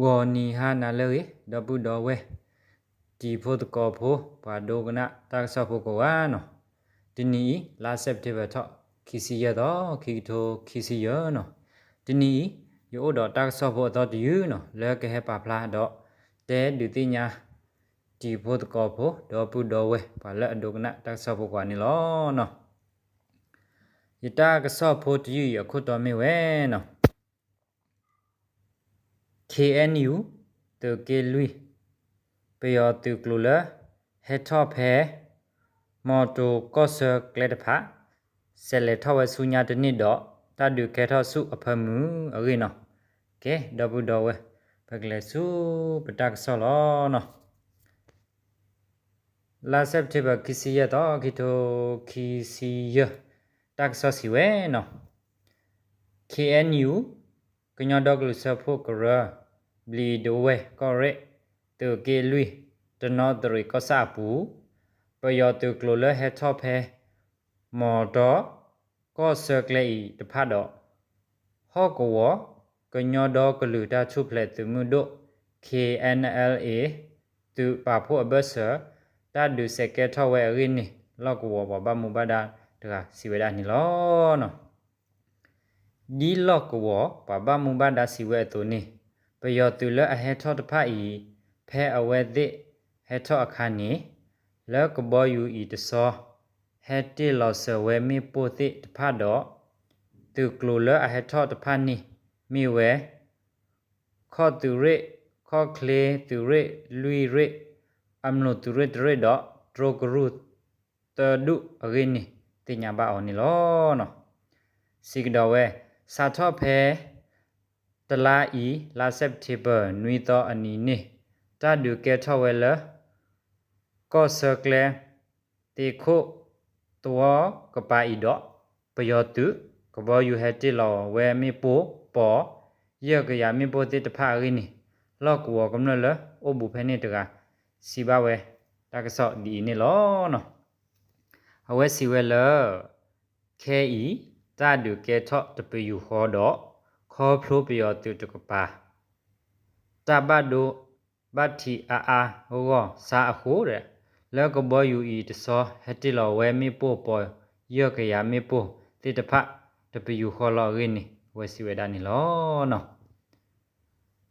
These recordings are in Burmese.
ဝေါ်နီဟာနာလေဒပုတော်ဝဲဒီဖို့တကောဖို့ဘာဒိုကနာတက်ဆော့ဖို့ကောနော်ဒီနီလာစက်တေဘတော့ခီစီရတော့ခီတိုခီစီရနော်ဒီနီယောတော့တက်ဆော့ဖို့တော့ဒီယူနော်လဲကဟပါဖလာတော့တဲဒူတိညာဒီဖို့တကောဖို့ဒပုတော်ဝဲဘာလဲအဒိုကနာတက်ဆော့ဖို့ကွာနီလောနော်ယတာကဆော့ဖို့တီရခုတော်မေဝဲနော် KNU တကေလွီပယောတူကလူလာဟက်ထော့ဖဲမော်တိုကော့ဆာကလက်တဖာဆယ်လက်ထော့ဝဆူညာတနစ်တော့တဒုကေထော့စုအဖမှုအရိနော်ကဲဒဘူတော်ဝဲပကလက်စုပတက်ဆောလောနော်လာစက်တေဘကီစီရတော့ကီတိုကီစီရတက်ဆောစီဝဲနော် KNU ကညဒေါကလူဆဖို့ကရာ ဘလီဒိုဝဲကောရက်တူကေလွီတနောတရီကဆာပူပယောတူကလိုလဟက်ထော့ဖဲမော်တော့ကောဆာကလေတဖတ်တော့ဟော့ကောကညောဒေါကလူတာချုဖလက်သူမှုတို့ KNLA သူပါဖို့အဘဆာတာဒုစကေထော့ဝဲရင်းနီလောက်ကောဘဘမူဘဒါတကစီဝဲဒါနီလောနော်ဒီလောက်ကောဘဘမူဘဒါစီဝဲတူနီ ပယောတူလအဟဲထော့တဖတ်ဤဖဲအဝဲသစ်ဟဲထော့အခါနီလောကဘောယူဤတစောဟဲတီလောဆဝဲမီပိုတိတဖတ်တော့သူကလိုလအဟဲထော့တဖတ်နီမိဝဲခော့တူရစ်ခော့ကလေတူရစ်လူရစ်အမနိုတူရစ်ရစ်တော့ဒရိုဂရုတဒုအရင်းနီတင်ညာပါအောင်နီလောနော်စီကတော်ဝဲစာထော့ဖဲ တလာဤလာစက်တီဘာနွီတော့အနီနေတဒုကဲထောဝဲလကောဆာကလေတေခိုတောကပါဤတော့ပယောတုကဘောယူဟက်တီလောဝဲမီပိုပေါ်ရကရမီပိုတေတဖာရင်းနီလောကောကမ္နလအဘူဖဲနေတကစီပါဝဲတကဆော့ဒီနေလောနော်အဝဲစီဝဲလခဲဤတဒုကဲထော့တပယူဟောတော့ ခေါ်ဖလိုပယောတုတကပါတဘတ်ဒိုဘတ်တီအာအာဟောစာအခုတဲ့လောကဘောယူဤတစောဟတိလောဝဲမိပို့ပေါ်ယောကရမိပို့တိတဖတပယူခေါ်လောရင်းနီဝစီဝဲဒနီလောနော်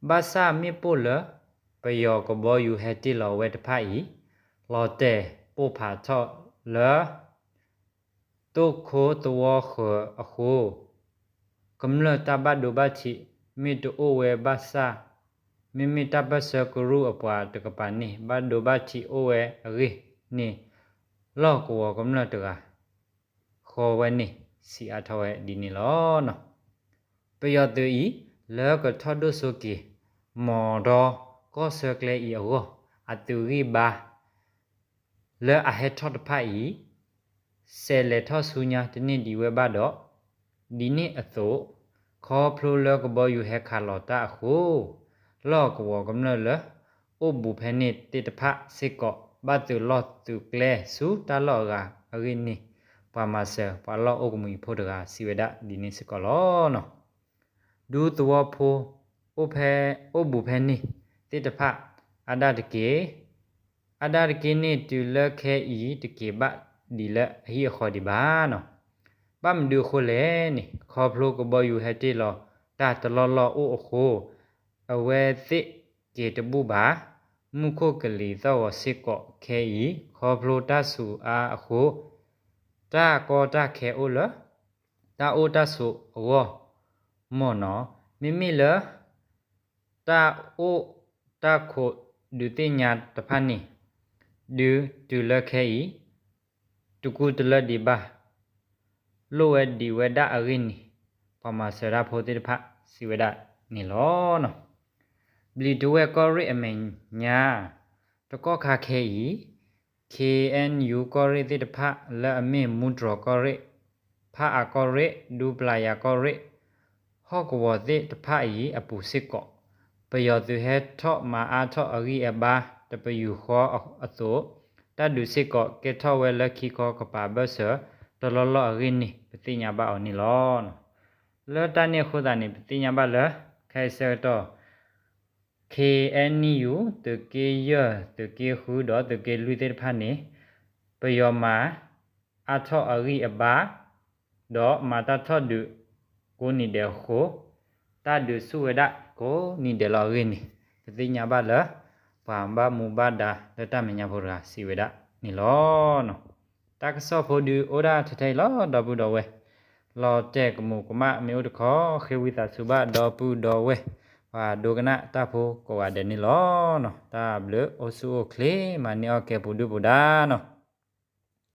ဘာစာမိပို့လပယောကဘောယူဟတိလောဝဲတဖဤလောတဲပို့ဖာထော့လောတုခိုတောခေအခု ကမ္လတဘတ်ဒိုဘတိမိတိုဝဲဘာစာမိမိတပတ်စကရုအပွားတကပနိဘတ်ဒိုဘတိအိုဝဲရိနိလောကောကမ္လတကခောဝဲနိစီအထဝဲဒီနိလောနော်ပယောတူဤလောကထဒုဆုကိမောဒကောဆကလေဤအောအတူရိဘာလောအဟေထတ်ဖိုင်ဆဲလေထဆူညာတနိဒီဝဲဘတော့ ဒီနိအသောခေါ်ဖလိုလောကဘောယူဟဲခါလောတာခုလောကဝကမ္နလအဘူဖဲနိတေတဖစေကောဘတ်တူလောတူကလဲဆူတလောကအရိနိပါမဆပါလောအုကမီဖို့တကစီဝဒဒီနိစကောလောနော်ဒူတဝဖိုဥဖဲဥဘူဖဲနိတေတဖအဒတကေအဒတကေနိတူလခဲဤတကေဘဒီလအဟိခောဒီဘာနော် ပမ်ဒူခိုလေနိခေါဖလိုကဘယူဟက်တီလောတာတလောလောအိုခိုအဝဲသစ်ကေတပုပါမုခုကလီသောစစ်ကောခဲဤခေါဖလိုတဆူအားအခုတာကောတခဲအိုလတာအိုတဆူဝမောနောမိမိလတာအိုတခုဒုတိညာတဖာနိဒုဒုလခဲဤတကုတလဒီဘာ လိုဝဲဒီဝဲဒအရင်နီပမာစရာဖိုတိဖစီဝဲဒနီလောနော်ဘလီဒဝဲကောရိအမင်ညာတကောခါခဲဤ KNU ကောရိတိတဖလဲအမင်မွန်ဒရကောရိဖာအကောရိဒူပလာယာကောရိဟောကဝတိတဖဤအပူစစ်ကောပယောသူဟဲထော့မာအားထော့အရိအဘာတပယူခောအသောတဒုစစ်ကောကေထော့ဝဲလခိခောကပါဘဆာတလောလောအရိနိ ပတိညာပါအောင်နီလောလောတနိခုဒနိပတိညာပါလခိုင်ဆတော့ KNU တကေယတကေဟုတော့တကေလူတဲ့ဖာနေပယောမာအထောအရိအဘာတော့မာတထောဒုကိုနိဒေခိုတာဒုဆုဝဒကိုနိဒေလောရင်းနိပတိညာဘလပါမ္ဘမူဘဒာလတမညာဖောရာစီဝဒနိလောနော် ตักซอโพดูโอดาทไทลอดอบุดอเวลอแจกหมู่กมะเมียวตะขอเควิตาสุบะดอปุดอเววาโดกนะตาโพกวาเดนิลอเนาะตาเบลอโอซูโอเคมาเนอเกปุดูปุดาเนาะ